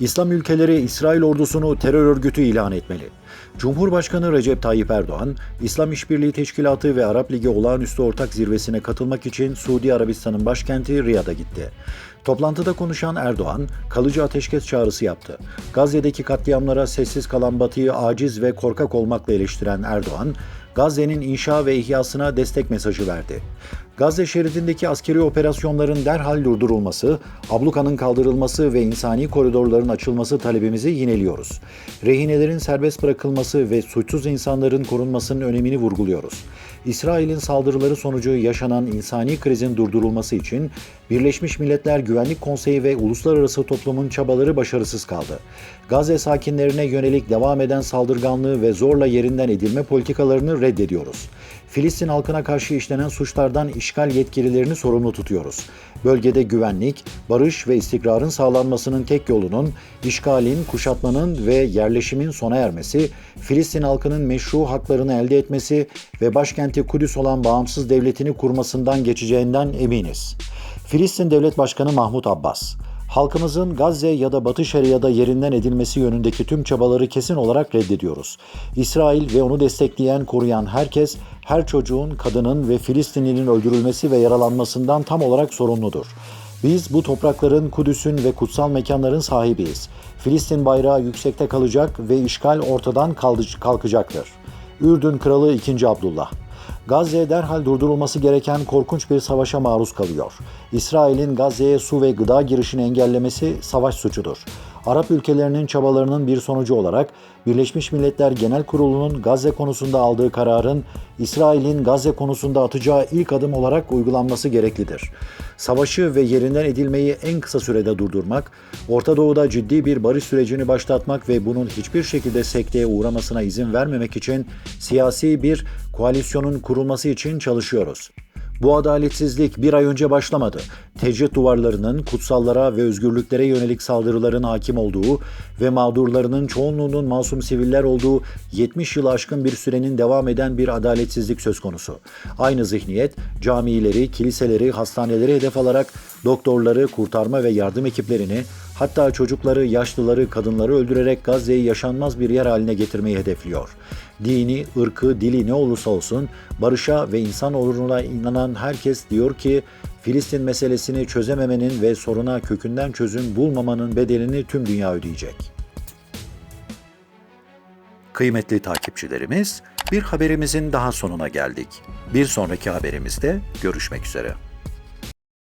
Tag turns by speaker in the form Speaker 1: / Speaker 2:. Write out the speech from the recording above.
Speaker 1: İslam ülkeleri İsrail ordusunu terör örgütü ilan etmeli. Cumhurbaşkanı Recep Tayyip Erdoğan, İslam İşbirliği Teşkilatı ve Arap Ligi Olağanüstü Ortak Zirvesi'ne katılmak için Suudi Arabistan'ın başkenti Riyad'a gitti. Toplantıda konuşan Erdoğan, kalıcı ateşkes çağrısı yaptı. Gazze'deki katliamlara sessiz kalan Batı'yı aciz ve korkak olmakla eleştiren Erdoğan, Gazze'nin inşa ve ihyasına destek mesajı verdi. Gazze şeridindeki askeri operasyonların derhal durdurulması, ablukanın kaldırılması ve insani koridorların açılması talebimizi yineliyoruz. Rehinelerin serbest bırakılması ve suçsuz insanların korunmasının önemini vurguluyoruz. İsrail'in saldırıları sonucu yaşanan insani krizin durdurulması için Birleşmiş Milletler Güvenlik Konseyi ve uluslararası toplumun çabaları başarısız kaldı. Gazze sakinlerine yönelik devam eden saldırganlığı ve zorla yerinden edilme politikalarını reddediyoruz. Filistin halkına karşı işlenen suçlardan işgal yetkililerini sorumlu tutuyoruz. Bölgede güvenlik, barış ve istikrarın sağlanmasının tek yolunun işgalin, kuşatmanın ve yerleşimin sona ermesi, Filistin halkının meşru haklarını elde etmesi ve başkenti Kudüs olan bağımsız devletini kurmasından geçeceğinden eminiz. Filistin Devlet Başkanı Mahmut Abbas, Halkımızın Gazze ya da Batı Şeria'da yerinden edilmesi yönündeki tüm çabaları kesin olarak reddediyoruz. İsrail ve onu destekleyen, koruyan herkes, her çocuğun, kadının ve Filistinlinin öldürülmesi ve yaralanmasından tam olarak sorumludur. Biz bu toprakların, Kudüs'ün ve kutsal mekanların sahibiyiz. Filistin bayrağı yüksekte kalacak ve işgal ortadan kalkacaktır. Ürdün Kralı 2. Abdullah Gazze derhal durdurulması gereken korkunç bir savaşa maruz kalıyor. İsrail'in Gazze'ye su ve gıda girişini engellemesi savaş suçudur. Arap ülkelerinin çabalarının bir sonucu olarak Birleşmiş Milletler Genel Kurulu'nun Gazze konusunda aldığı kararın İsrail'in Gazze konusunda atacağı ilk adım olarak uygulanması gereklidir. Savaşı ve yerinden edilmeyi en kısa sürede durdurmak, Orta Doğu'da ciddi bir barış sürecini başlatmak ve bunun hiçbir şekilde sekteye uğramasına izin vermemek için siyasi bir koalisyonun kurulması için çalışıyoruz. Bu adaletsizlik bir ay önce başlamadı. Tecrit duvarlarının kutsallara ve özgürlüklere yönelik saldırıların hakim olduğu ve mağdurlarının çoğunluğunun masum siviller olduğu 70 yıl aşkın bir sürenin devam eden bir adaletsizlik söz konusu. Aynı zihniyet camileri, kiliseleri, hastaneleri hedef alarak doktorları, kurtarma ve yardım ekiplerini, hatta çocukları, yaşlıları, kadınları öldürerek Gazze'yi yaşanmaz bir yer haline getirmeyi hedefliyor. Dini, ırkı, dili ne olursa olsun barışa ve insan oluruna inanan herkes diyor ki Filistin meselesini çözememenin ve soruna kökünden çözüm bulmamanın bedelini tüm dünya ödeyecek. Kıymetli takipçilerimiz, bir haberimizin daha sonuna geldik. Bir sonraki haberimizde görüşmek üzere.